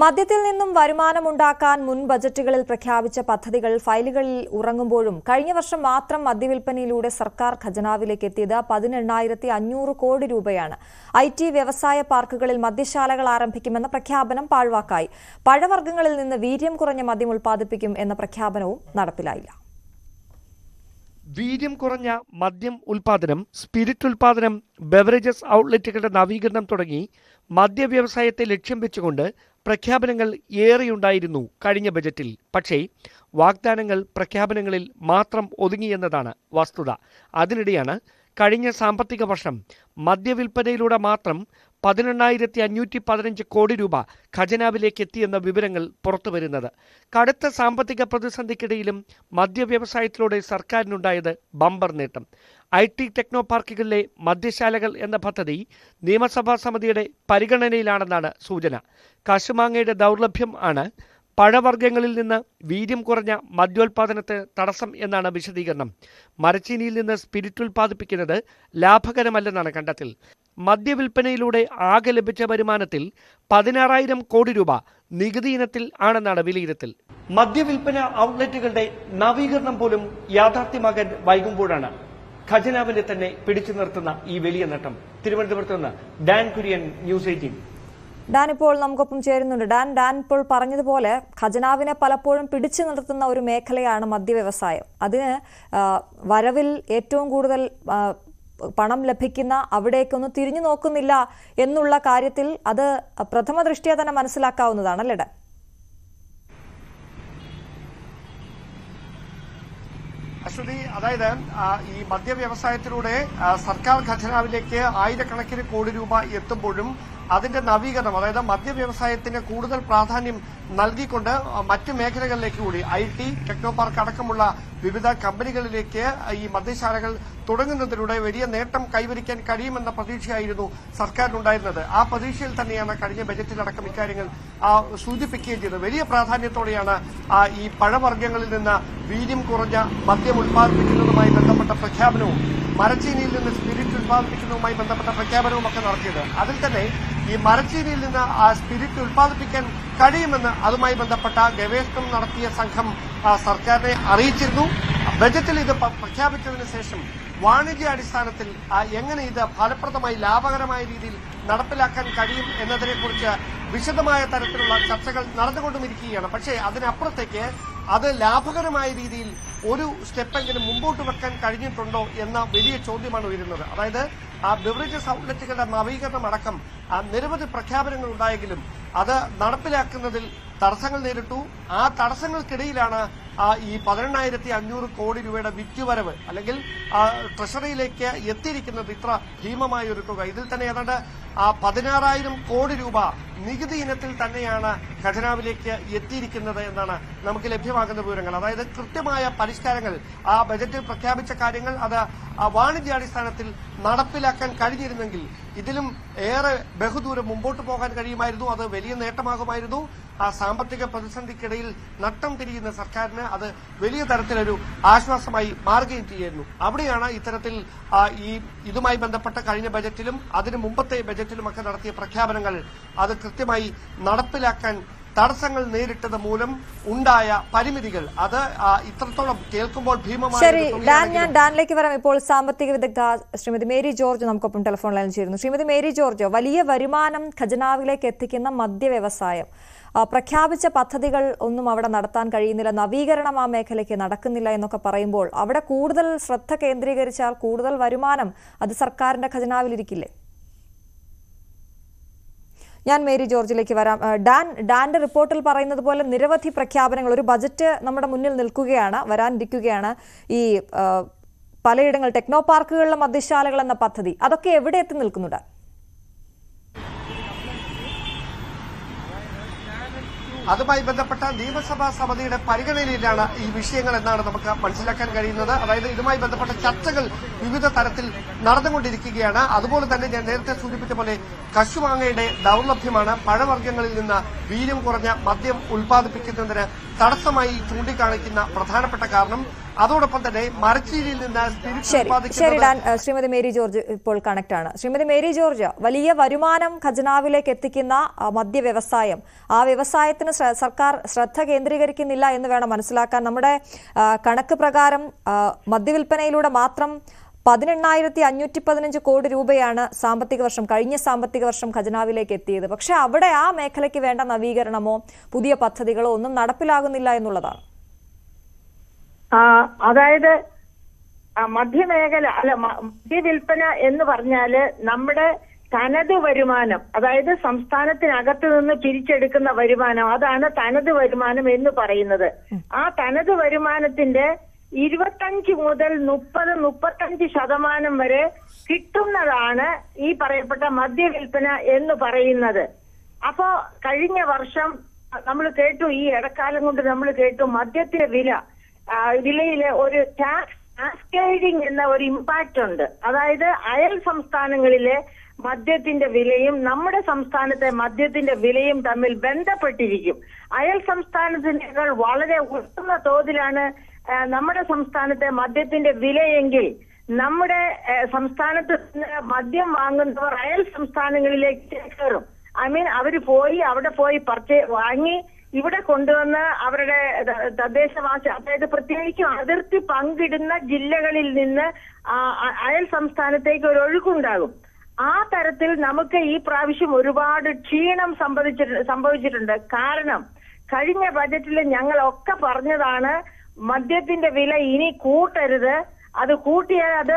മദ്യത്തിൽ നിന്നും വരുമാനമുണ്ടാക്കാൻ മുൻ ബജറ്റുകളിൽ പ്രഖ്യാപിച്ച പദ്ധതികൾ ഫയലുകളിൽ ഉറങ്ങുമ്പോഴും കഴിഞ്ഞ വർഷം മാത്രം മദ്യവിൽപ്പനയിലൂടെ സർക്കാർ ഖജനാവിലേക്ക് എത്തിയത് പതിനെണ്ണായിരത്തി അഞ്ഞൂറ് കോടി രൂപയാണ്. ഐ ടി വ്യവസായ പാർക്കുകളിൽ മദ്യശാലകൾ ആരംഭിക്കുമെന്ന പ്രഖ്യാപനം പാഴ്വാക്കായി. പഴവർഗങ്ങളിൽ നിന്ന് വീര്യം കുറഞ്ഞ മദ്യം ഉൽപ്പാദിപ്പിക്കും എന്ന പ്രഖ്യാപനവും നടപ്പിലായില്ല. വീര്യം കുറഞ്ഞ മദ്യം ഉൽപാദനം സ്പിരിറ്റ് ഉൽപാദനം ബെവറേജസ് ഔട്ട്ലെറ്റുകളുടെ നവീകരണം തുടങ്ങി മദ്യ വ്യവസായത്തെ ലക്ഷ്യം വെച്ചുകൊണ്ട് പ്രഖ്യാപനങ്ങൾ ഏറെയുണ്ടായിരുന്നു കഴിഞ്ഞ ബജറ്റിൽ. പക്ഷേ വാഗ്ദാനങ്ങൾ പ്രഖ്യാപനങ്ങളിൽ മാത്രം ഒതുങ്ങിയെന്നതാണ് വസ്തുത. അതിനിടെയാണ് കഴിഞ്ഞ സാമ്പത്തിക വർഷം മദ്യവിൽപ്പനയിലൂടെ മാത്രം പതിനെണ്ണായിരത്തി അഞ്ഞൂറ്റി പതിനഞ്ച് കോടി രൂപ ഖജനാവിലേക്ക് എത്തിയെന്ന വിവരങ്ങൾ പുറത്തു പുറത്തുവരുന്നത്. കടുത്ത സാമ്പത്തിക പ്രതിസന്ധിക്കിടയിലും മദ്യവ്യവസായത്തിലൂടെ സർക്കാരിനുണ്ടായത് ബമ്പർ നേട്ടം. ഐ ടി ടെക്നോ പാർക്കുകളിലെ മദ്യശാലകൾ എന്ന പദ്ധതി നിയമസഭാ സമിതിയുടെ പരിഗണനയിലാണെന്നാണ് സൂചന. കശുമാങ്ങയുടെ ദൗർലഭ്യം ആണ് പഴവർഗങ്ങളിൽ നിന്ന് വീര്യം കുറഞ്ഞ മദ്യോൽപാദനത്തെ തടസ്സം എന്നാണ് വിശദീകരണം. മരച്ചീനിയിൽ നിന്ന് സ്പിരിറ്റ് ഉൽപ്പാദിപ്പിക്കുന്നത് ലാഭകരമല്ലെന്നാണ് കണ്ടെത്തൽ. മദ്യവിൽപ്പനയിലൂടെ ആകെ ലഭിച്ച വരുമാനത്തിൽ പതിനാറായിരം കോടി രൂപ നികുതി ഇനത്തിൽ ആണെന്നാണ് വിലയിരുത്തൽ. മദ്യവിൽപ്പന ഔട്ട്ലെറ്റുകളുടെ നവീകരണം പോലും യാഥാർത്ഥ്യമാകാൻ വൈകുമ്പോഴാണ്. ഖജനാവിനെ തന്നെ പിടിച്ചു നിർത്തുന്ന ഈ വലിയ നേട്ടം. തിരുവനന്തപുരത്ത് നിന്ന് Dan Kurian news eighteen. Dan ഇപ്പോൾ നമുക്കൊപ്പം ചേരുന്നുണ്ട്. ഡാൻ ഡാൻ ഇപ്പോൾ പറഞ്ഞതുപോലെ ഖജനാവിനെ പലപ്പോഴും പിടിച്ചു നിർത്തുന്ന ഒരു മേഖലയാണ് മദ്യവ്യവസായം. അതിന് വരവിൽ ഏറ്റവും കൂടുതൽ പണം ലഭിക്കുന്ന അവിടേക്കൊന്നും തിരിഞ്ഞു നോക്കുന്നില്ല എന്നുള്ള കാര്യത്തിൽ അത് പ്രഥമ ദൃഷ്ടിയ തന്നെ മനസ്സിലാക്കാവുന്നതാണ് അല്ലേ അശ്വതി അതായത് ഈ മദ്യവ്യവസായത്തിലൂടെ വ്യവസായത്തിലൂടെ സർക്കാർ ഖജനാവിലേക്ക് ആയിരക്കണക്കിന് കോടി രൂപ എത്തുമ്പോഴും അതിന്റെ നവീകരണം അതായത് മദ്യവ്യവസായത്തിന് കൂടുതൽ പ്രാധാന്യം നൽകിക്കൊണ്ട് മറ്റു മേഖലകളിലേക്ക് കൂടി ഐ ടി ടെക്നോ പാർക്ക് അടക്കമുള്ള വിവിധ കമ്പനികളിലേക്ക് ഈ മദ്യശാലകൾ തുടങ്ങുന്നതിലൂടെ വലിയ നേട്ടം കൈവരിക്കാൻ കഴിയുമെന്ന പ്രതീക്ഷയായിരുന്നു സർക്കാരിനുണ്ടായിരുന്നത്. ആ പ്രതീക്ഷയിൽ തന്നെയാണ് കഴിഞ്ഞ ബജറ്റിലടക്കം ഇക്കാര്യങ്ങൾ സൂചിപ്പിക്കുകയും ചെയ്തത്. വലിയ പ്രാധാന്യത്തോടെയാണ് ഈ പഴവർഗങ്ങളിൽ നിന്ന് വീര്യം കുറഞ്ഞ മദ്യം ഉൽപ്പാദിപ്പിക്കുന്നതുമായി ബന്ധപ്പെട്ട പ്രഖ്യാപനവും മരച്ചീനിയിൽ നിന്ന് സ്പിരിറ്റ് ഉൽപ്പാദിപ്പിക്കുന്നതുമായി ബന്ധപ്പെട്ട പ്രഖ്യാപനവും ഒക്കെ നടത്തിയത്. അതിൽ തന്നെ ഈ മരച്ചീനിയിൽ നിന്ന് ആ സ്പിരിറ്റ് ഉൽപ്പാദിപ്പിക്കാൻ കഴിയുമെന്ന് അതുമായി ബന്ധപ്പെട്ട ഗവേഷണം നടത്തിയ സംഘം സർക്കാരിനെ അറിയിച്ചിരുന്നു. ബജറ്റിൽ ഇത് പ്രഖ്യാപിച്ചതിന് ശേഷം വാണിജ്യാടിസ്ഥാനത്തിൽ ആ, എങ്ങനെ ഇത് ഫലപ്രദമായി ലാഭകരമായ രീതിയിൽ നടപ്പിലാക്കാൻ കഴിയും എന്നതിനെക്കുറിച്ച് വിശദമായ തരത്തിലുള്ള ചർച്ചകൾ നടന്നുകൊണ്ടുമിരിക്കുകയാണ്. പക്ഷേ അതിനപ്പുറത്തേക്ക് അത് ലാഭകരമായ രീതിയിൽ ഒരു സ്റ്റെപ്പെങ്കിലും മുമ്പോട്ട് വെക്കാൻ കഴിഞ്ഞിട്ടുണ്ടോ എന്ന വലിയ ചോദ്യമാണ് ഉയരുന്നത്. അതായത് ആ ബിവറേജസ് ഔട്ട്ലെറ്റുകളുടെ നവീകരണം അടക്കം നിരവധി പ്രഖ്യാപനങ്ങൾ ഉണ്ടായെങ്കിലും അത് നടപ്പിലാക്കുന്നതിൽ തടസ്സങ്ങൾ നേരിട്ടു. ആ തടസ്സങ്ങൾക്കിടയിലാണ് ഈ പതിനെണ്ണായിരത്തി അഞ്ഞൂറ് കോടി രൂപയുടെ വിറ്റുവരവ് അല്ലെങ്കിൽ ട്രഷറിയിലേക്ക് എത്തിയിരിക്കുന്നത് ഇത്ര ഭീമമായ ഒരു തുക. ഇതിൽ തന്നെ ഏതാണ്ട് ആ പതിനാറായിരം കോടി രൂപ നികുതി ഇനത്തിൽ തന്നെയാണ് ഖജനാവിലേക്ക് എത്തിയിരിക്കുന്നത് എന്നാണ് നമുക്ക് ലഭ്യമാകുന്ന വിവരങ്ങൾ അതായത് കൃത്യമായ പരിഷ്കാരങ്ങൾ ആ ബജറ്റിൽ പ്രഖ്യാപിച്ച കാര്യങ്ങൾ അത് വാണിജ്യാടിസ്ഥാനത്തിൽ നടപ്പിലാക്കാൻ കഴിഞ്ഞിരുന്നെങ്കിൽ ഇതിലും ഏറെ ബഹുദൂരം മുമ്പോട്ട് പോകാൻ കഴിയുമായിരുന്നു അത് വലിയ നേട്ടമാകുമായിരുന്നു. ആ സാമ്പത്തിക പ്രതിസന്ധിക്കിടയിൽ നട്ടം തിരിയുന്ന സർക്കാരിന് അത് വലിയ തരത്തിലൊരു ആശ്വാസമായി മാറുകയും ചെയ്യുന്നു. അവിടെയാണ് ഇത്തരത്തിൽ ഈ ഇതുമായി ബന്ധപ്പെട്ട കഴിഞ്ഞ ബജറ്റിലും അതിനു മുമ്പത്തെ ബജറ്റിലുമൊക്കെ നടത്തിയ പ്രഖ്യാപനങ്ങൾ അത് കൃത്യമായി നടപ്പിലാക്കാൻ തടസ്സങ്ങൾ നേരിട്ടത് മൂലം ഉണ്ടായ പരിമിതികൾ. അത് ഇത്രത്തോളം കേൾക്കുമ്പോൾ ഭീമമായ ശരി ഡാൻ ഞാൻ ഡാനിലേക്ക് വരാം. ഇപ്പോൾ സാമ്പത്തിക വിദഗ്ധ ശ്രീമതി മേരി ജോർജ് നമുക്കൊപ്പം ടെലിഫോൺ ലൈനിൽ ചേരുന്നു. ശ്രീമതി മേരി ജോർജ് വലിയ വരുമാനം ഖജനാവിലേക്ക് എത്തിക്കുന്ന മദ്യവ്യവസായം വ്യവസായം. പ്രഖ്യാപിച്ച പദ്ധതികൾ ഒന്നും അവിടെ നടത്താൻ കഴിയുന്നില്ല. നവീകരണം ആ മേഖലയ്ക്ക് നടക്കുന്നില്ല എന്നൊക്കെ പറയുമ്പോൾ അവിടെ കൂടുതൽ ശ്രദ്ധ കേന്ദ്രീകരിച്ചാൽ കൂടുതൽ വരുമാനം അത് സർക്കാരിന്റെ ഖജനാവിലിരിക്കില്ലേ? ഞാൻ മേരി ജോർജിലേക്ക് വരാം. ഡാൻ ഡാന്റെ റിപ്പോർട്ടിൽ പറയുന്നത് പോലെ നിരവധി പ്രഖ്യാപനങ്ങൾ ഒരു ബജറ്റ് നമ്മുടെ മുന്നിൽ നിൽക്കുകയാണ് വരാനിരിക്കുകയാണ്. ഈ പലയിടങ്ങൾ ടെക്നോ പാർക്കുകളിലെ മദ്യശാലകൾ എന്ന പദ്ധതി അതൊക്കെ എവിടെ എത്തി നിൽക്കുന്നു ഡാൻ? അതുമായി ബന്ധപ്പെട്ട നിയമസഭാ സമിതിയുടെ പരിഗണനയിലാണ് ഈ വിഷയങ്ങൾ എന്നാണ് നമുക്ക് മനസ്സിലാക്കാൻ കഴിയുന്നത്. അതായത് ഇതുമായി ബന്ധപ്പെട്ട ചർച്ചകൾ വിവിധ തരത്തിൽ നടന്നുകൊണ്ടിരിക്കുകയാണ്. അതുപോലെ തന്നെ ഞാൻ നേരത്തെ സൂചിപ്പിച്ച പോലെ കശുമാങ്ങയുടെ ദൌർലഭ്യമാണ്. പഴവർഗങ്ങളിൽ നിന്ന് വീര്യം കുറഞ്ഞ മദ്യം ഉൽപ്പാദിപ്പിക്കുന്നതിന് തടസ്സമായി ചൂണ്ടിക്കാണിക്കുന്ന പ്രധാനപ്പെട്ട കാരണം അതോടൊപ്പം തന്നെ മരച്ചീനിയിൽ നിന്ന് ശരി ഡാൻ ശ്രീമതി മേരി ജോർജ് ഇപ്പോൾ കണക്ട് ആണ്. ശ്രീമതി മേരി ജോർജ് വലിയ വരുമാനം ഖജനാവിലേക്ക് എത്തിക്കുന്ന മദ്യ വ്യവസായം ആ വ്യവസായത്തിന് സർക്കാർ ശ്രദ്ധ കേന്ദ്രീകരിക്കുന്നില്ല എന്ന് വേണം മനസ്സിലാക്കാൻ. നമ്മുടെ കണക്ക് പ്രകാരം മദ്യവില്പനയിലൂടെ മദ്യവിൽപ്പനയിലൂടെ മാത്രം പതിനെണ്ണായിരത്തി അഞ്ഞൂറ്റി പതിനഞ്ച് കോടി രൂപയാണ് സാമ്പത്തിക വർഷം കഴിഞ്ഞ സാമ്പത്തിക വർഷം ഖജനാവിലേക്ക് എത്തിയത്. പക്ഷെ അവിടെ ആ മേഖലയ്ക്ക് വേണ്ട നവീകരണമോ പുതിയ പദ്ധതികളോ ഒന്നും നടപ്പിലാകുന്നില്ല എന്നുള്ളതാണ്. അതായത് മധ്യമേഖല അല്ല മധ്യ മദ്യവിൽപ്പന എന്ന് പറഞ്ഞാൽ നമ്മുടെ തനത് വരുമാനം അതായത് സംസ്ഥാനത്തിനകത്ത് നിന്ന് പിരിച്ചെടുക്കുന്ന വരുമാനം അതാണ് തനത് വരുമാനം എന്ന് പറയുന്നത്. ആ തനത് വരുമാനത്തിന്റെ ഇരുപത്തഞ്ച് മുതൽ മുപ്പത് മുപ്പത്തഞ്ച് ശതമാനം വരെ കിട്ടുന്നതാണ് ഈ പറയപ്പെട്ട മദ്യവിൽപ്പന എന്ന് പറയുന്നത്. അപ്പോ കഴിഞ്ഞ വർഷം നമ്മൾ കേട്ടു ഈ ഇടക്കാലം കൊണ്ട് നമ്മൾ കേട്ടു മദ്യത്തിന്റെ വില. വിലയിൽ ഒരു ടാക്സ് കാസ്കേഡിംഗ് എന്ന ഒരു ഇമ്പാക്റ്റ് ഉണ്ട്. അതായത് അയൽ സംസ്ഥാനങ്ങളിലെ മദ്യത്തിന്റെ വിലയും നമ്മുടെ സംസ്ഥാനത്തെ മദ്യത്തിന്റെ വിലയും തമ്മിൽ ബന്ധപ്പെട്ടിരിക്കും. അയൽ സംസ്ഥാനത്തിനേക്കാൾ വളരെ ഉയർന്ന തോതിലാണ് നമ്മുടെ സംസ്ഥാനത്തെ മദ്യത്തിന്റെ വിലയെങ്കിൽ നമ്മുടെ സംസ്ഥാനത്ത് നിന്ന് മദ്യം വാങ്ങുന്നവർ അയൽ സംസ്ഥാനങ്ങളിലേക്ക് കയറും. ഐ മീൻ അവർ പോയി അവിടെ പോയി പർച്ചേ വാങ്ങി ഇവിടെ കൊണ്ടുവന്ന് അവരുടെ തദ്ദേശവാസി അതായത് പ്രത്യേകിച്ചും അതിർത്തി പങ്കിടുന്ന ജില്ലകളിൽ നിന്ന് അയൽ സംസ്ഥാനത്തേക്ക് ഒരു ഒഴുക്കുണ്ടാകും. ആ തരത്തിൽ നമുക്ക് ഈ പ്രാവശ്യം ഒരുപാട് ക്ഷീണം സംഭവിച്ചിട്ടുണ്ട് സംഭവിച്ചിട്ടുണ്ട്. കാരണം കഴിഞ്ഞ ബജറ്റിൽ ഞങ്ങളൊക്കെ പറഞ്ഞതാണ് മദ്യത്തിന്റെ വില ഇനി കൂട്ടരുത്. അത് കൂട്ടിയാൽ അത്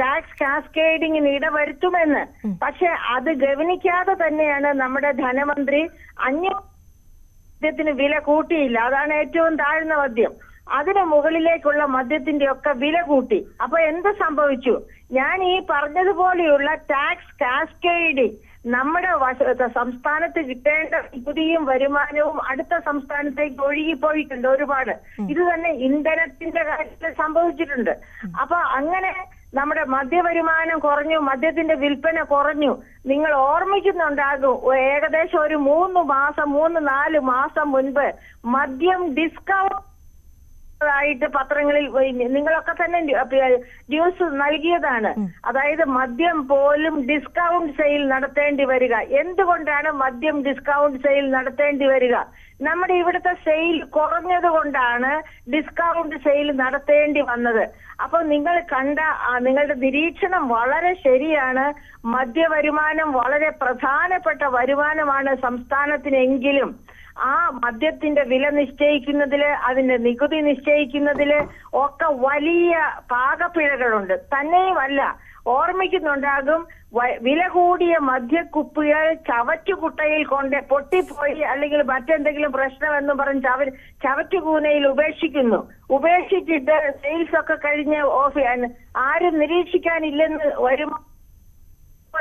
ടാക്സ് കാസ്കേഡിങ്ങിന് ഇടവരുത്തുമെന്ന്. പക്ഷെ അത് ഗവനിക്കാതെ തന്നെയാണ് നമ്മുടെ ധനമന്ത്രി അഞ്ഞൂറ് മദ്യത്തിന് വില കൂട്ടിയില്ല. അതാണ് ഏറ്റവും താഴ്ന്ന മദ്യം. അതിന് മുകളിലേക്കുള്ള മദ്യത്തിന്റെ ഒക്കെ വില കൂട്ടി. അപ്പൊ എന്ത് സംഭവിച്ചു? ഞാൻ ഈ പറഞ്ഞതുപോലെയുള്ള ടാക്സ് കാസ്കേഡ് നമ്മുടെ സംസ്ഥാനത്ത് കിട്ടേണ്ട നികുതിയും വരുമാനവും അടുത്ത സംസ്ഥാനത്തേക്ക് ഒഴുകിപ്പോയിട്ടുണ്ട് ഒരുപാട്. ഇത് തന്നെ ഇന്ധനത്തിന്റെ കാര്യത്തിൽ സംഭവിച്ചിട്ടുണ്ട്. അപ്പൊ അങ്ങനെ നമ്മുടെ മദ്യവരുമാനം കുറഞ്ഞു മദ്യത്തിന്റെ വിൽപ്പന കുറഞ്ഞു. നിങ്ങൾ ഓർമ്മിക്കുന്നുണ്ടാകും ഏകദേശം ഒരു മൂന്ന് മാസം മൂന്ന് നാല് മാസം മുൻപ് മദ്യം ഡിസ്കൗണ്ട് ആയിട്ട് പത്രങ്ങളിൽ നിങ്ങളൊക്കെ തന്നെ ന്യൂ- ന്യൂസ് നൽകിയതാണ്. അതായത് മദ്യം പോലും ഡിസ്കൗണ്ട് സെയിൽ നടത്തേണ്ടി വരിക. എന്തുകൊണ്ടാണ് മദ്യം ഡിസ്കൗണ്ട് സെയിൽ നടത്തേണ്ടി വരിക? നമ്മുടെ ഇവിടുത്തെ സെയിൽ കുറഞ്ഞത് കൊണ്ടാണ് ഡിസ്കൗണ്ട് സെയിൽ നടത്തേണ്ടി വന്നത്. അപ്പൊ നിങ്ങൾ കണ്ട നിങ്ങളുടെ നിരീക്ഷണം വളരെ ശരിയാണ്. മദ്യവരുമാനം വളരെ പ്രധാനപ്പെട്ട വരുമാനമാണ് സംസ്ഥാനത്തിനെങ്കിലും. ആ മദ്യത്തിന്റെ വില നിശ്ചയിക്കുന്നതിൽ അതിന്റെ നികുതി നിശ്ചയിക്കുന്നതിൽ ഒക്കെ വലിയ പാകപ്പിഴകളുണ്ട്. തന്നെയുമല്ല ഓർമ്മിക്കുന്നുണ്ടാകും വില കൂടിയ മദ്യക്കുപ്പികൾ ചവറ്റുകുട്ടയിൽ കൊണ്ട് പൊട്ടിപ്പോയി അല്ലെങ്കിൽ മറ്റെന്തെങ്കിലും പ്രശ്നമെന്ന് പറഞ്ഞ് ചവ ചവറ്റുകൂനയിൽ ഉപേക്ഷിക്കുന്നു. ഉപേക്ഷിച്ചിട്ട് സെയിൽസ് ഒക്കെ കഴിഞ്ഞ് ഓഫ് ആരും നിരീക്ഷിക്കാനില്ലെന്ന് വരുമ്പോൾ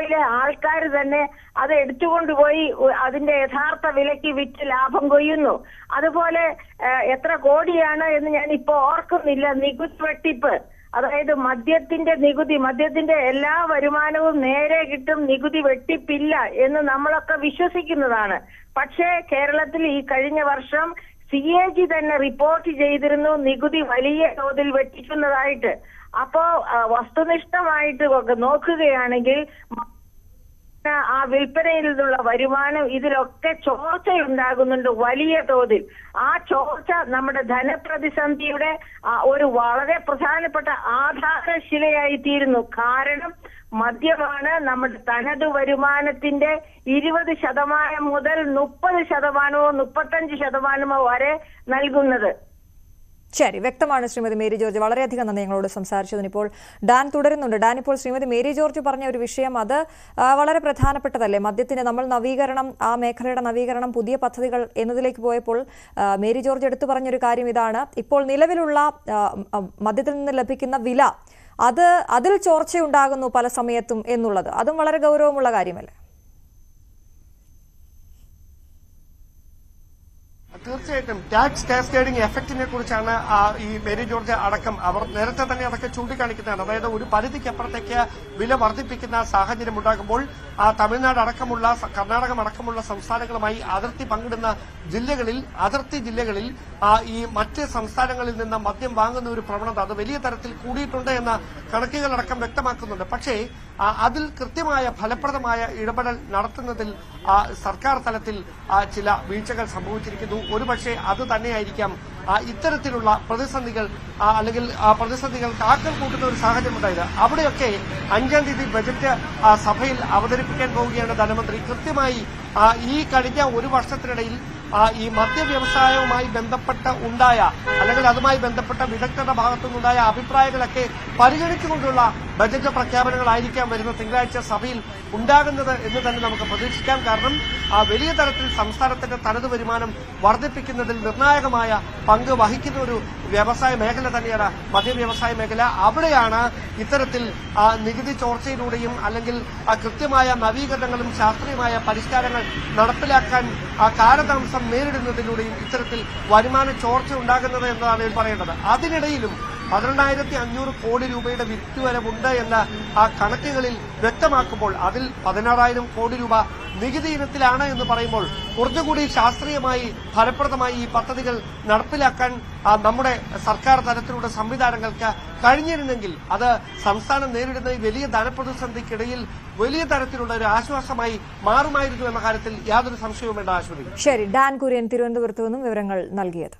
യിലെ ആൾക്കാർ തന്നെ അത് എടുത്തുകൊണ്ടുപോയി അതിന്റെ യഥാർത്ഥ വിലയ്ക്ക് വിറ്റ് ലാഭം കൊയ്യുന്നു. അതുപോലെ എത്ര കോടിയാണ് എന്ന് ഞാൻ ഇപ്പൊ ഓർക്കുന്നില്ല. നികുതി വെട്ടിപ്പ്. അതായത് മദ്യത്തിന്റെ നികുതി മദ്യത്തിന്റെ എല്ലാ വരുമാനവും നേരെ കിട്ടും നികുതി വെട്ടിപ്പില്ല എന്ന് നമ്മളൊക്കെ വിശ്വസിക്കുന്നതാണ്. പക്ഷേ കേരളത്തിൽ ഈ കഴിഞ്ഞ വർഷം സി എ ജി തന്നെ റിപ്പോർട്ട് ചെയ്തിരുന്നു. നികുതി വലിയ തോതിൽ വെട്ടിക്കുന്നതായിട്ട്. അപ്പോ വസ്തുനിഷ്ഠമായിട്ട് നോക്കുകയാണെങ്കിൽ ആ വിൽപ്പനയിൽ നിന്നുള്ള വരുമാനം ഇതിലൊക്കെ ചോർച്ചയുണ്ടാകുന്നുണ്ട് വലിയ തോതിൽ. ആ ചോർച്ച നമ്മുടെ ധനപ്രതിസന്ധിയുടെ ഒരു വളരെ പ്രധാനപ്പെട്ട ആധാരശിലയായി തീരുന്നു കാരണം മദ്യമാണ് നമ്മുടെ തനത് വരുമാനത്തിന്റെ ഇരുപത് ശതമാനം മുതൽ മുപ്പത് ശതമാനമോ മുപ്പത്തഞ്ച് ശതമാനമോ വരെ നൽകുന്നത്. ശരി വ്യക്തമാണ് ശ്രീമതി മേരി ജോർജ്. വളരെയധികം നന്ദി ഞങ്ങളോട് സംസാരിച്ചതിന്. ഇപ്പോൾ ഡാൻ തുടരുന്നുണ്ട്. ഡാൻ ഇപ്പോൾ ശ്രീമതി മേരി ജോർജ് പറഞ്ഞ ഒരു വിഷയം അത് വളരെ പ്രധാനപ്പെട്ടതല്ലേ? മദ്യത്തിന് നമ്മൾ നവീകരണം ആ മേഖലയുടെ നവീകരണം പുതിയ പദ്ധതികൾ എന്നതിലേക്ക് പോയപ്പോൾ മേരി ജോർജ് എടുത്തു പറഞ്ഞൊരു കാര്യം ഇതാണ്. ഇപ്പോൾ നിലവിലുള്ള മദ്യത്തിൽ നിന്ന് ലഭിക്കുന്ന വില അത് അതിൽ ചോർച്ചയുണ്ടാകുന്നു പല സമയത്തും എന്നുള്ളത്. അതും വളരെ ഗൗരവമുള്ള കാര്യമല്ലേ? തീർച്ചയായിട്ടും. ടാക്സ് കാസ്കേഡിംഗ് എഫക്റ്റിനെ കുറിച്ചാണ് ഈ മേരി ജോർജ് അടക്കം അവർ നേരത്തെ തന്നെ അതൊക്കെ ചൂണ്ടിക്കാണിക്കുന്നതാണ് അതായത് ഒരു പരിധിക്കപ്പുറത്തേക്ക് വില വർദ്ധിപ്പിക്കുന്ന സാഹചര്യം ഉണ്ടാകുമ്പോൾ ആ തമിഴ്നാട് അടക്കമുള്ള കർണാടകം അടക്കമുള്ള സംസ്ഥാനങ്ങളുമായി അതിർത്തി പങ്കിടുന്ന ജില്ലകളിൽ അതിർത്തി ജില്ലകളിൽ ഈ മറ്റ് സംസ്ഥാനങ്ങളിൽ നിന്ന് മദ്യം വാങ്ങുന്ന ഒരു പ്രവണത അത് വലിയ തരത്തിൽ കൂടിയിട്ടുണ്ട് എന്ന കണക്കുകളടക്കം വ്യക്തമാക്കുന്നുണ്ട്. പക്ഷേ അതിൽ കൃത്യമായ ഫലപ്രദമായ ഇടപെടൽ നടത്തുന്നതിൽ സർക്കാർ തലത്തിൽ ചില വീഴ്ചകൾ സംഭവിച്ചിരിക്കുന്നു. ഒരുപക്ഷെ അത് തന്നെയായിരിക്കാം ഇത്തരത്തിലുള്ള പ്രതിസന്ധികൾ അല്ലെങ്കിൽ ആ പ്രതിസന്ധികൾക്ക് ആക്കം കൂട്ടുന്ന ഒരു സാഹചര്യം ഉണ്ടായത് അവിടെയൊക്കെ അഞ്ചാം തീയതി ബജറ്റ് സഭയിൽ അവതരിപ്പിക്കാൻ പോവുകയാണ് ധനമന്ത്രി. കൃത്യമായി ഈ കഴിഞ്ഞ ഒരു വർഷത്തിനിടയിൽ ഈ ഈ മദ്യവ്യവസായവുമായി ബന്ധപ്പെട്ട ഉണ്ടായ അല്ലെങ്കിൽ അതുമായി ബന്ധപ്പെട്ട വിദഗ്ധരുടെ ഭാഗത്തുനിന്നുണ്ടായ അഭിപ്രായങ്ങളൊക്കെ പരിഗണിച്ചുകൊണ്ടുള്ള ബജറ്റ് പ്രഖ്യാപനങ്ങളായിരിക്കാം വരുന്ന തിങ്കളാഴ്ച സഭയിൽ ഉണ്ടാകുന്നത് എന്ന് തന്നെ നമുക്ക് പ്രതീക്ഷിക്കാം. കാരണം ആ വലിയ തരത്തിൽ സംസ്ഥാനത്തിന്റെ തനത് വരുമാനം വർദ്ധിപ്പിക്കുന്നതിൽ നിർണായകമായ പങ്ക് വഹിക്കുന്ന ഒരു വ്യവസായ മേഖല തന്നെയാണ് മദ്യവ്യവസായ മേഖല. അവിടെയാണ് ഇത്തരത്തിൽ നികുതി ചോർച്ചയിലൂടെയും അല്ലെങ്കിൽ കൃത്യമായ നവീകരണങ്ങളും ശാസ്ത്രീയമായ പരിഷ്കാരങ്ങൾ നടപ്പിലാക്കാൻ കാലതാമസം നേരിടുന്നതിലൂടെയും ഇത്തരത്തിൽ വരുമാന ചോർച്ച ഉണ്ടാകുന്നത് എന്നതാണ് പറയേണ്ടത്. അതിനിടയിലും പന്ത്രണ്ടായിരത്തി അഞ്ഞൂറ് കോടി രൂപയുടെ വിറ്റുവരവുണ്ട് എന്ന ആ കണക്കുകളിൽ വ്യക്തമാക്കുമ്പോൾ അതിൽ പതിനാറായിരം കോടി രൂപ നികുതി ഇനത്തിലാണ് എന്ന് പറയുമ്പോൾ കുറച്ചുകൂടി ശാസ്ത്രീയമായി ഫലപ്രദമായി ഈ പദ്ധതികൾ നടപ്പിലാക്കാൻ നമ്മുടെ സർക്കാർ തലത്തിലുള്ള സംവിധാനങ്ങൾക്ക് കഴിഞ്ഞിരുന്നെങ്കിൽ അത് സംസ്ഥാനം നേരിടുന്ന വലിയ ധനപ്രതിസന്ധിക്കിടയിൽ വലിയ തരത്തിലുള്ള ഒരു ആശ്വാസമായി മാറുമായിരുന്നു എന്ന കാര്യത്തിൽ യാതൊരു സംശയവും വേണ്ട ആശ്വതി ശരി ഡാൻ കുര്യൻ തിരുവനന്തപുരത്ത് നിന്നും വിവരങ്ങൾ നൽകിയത്.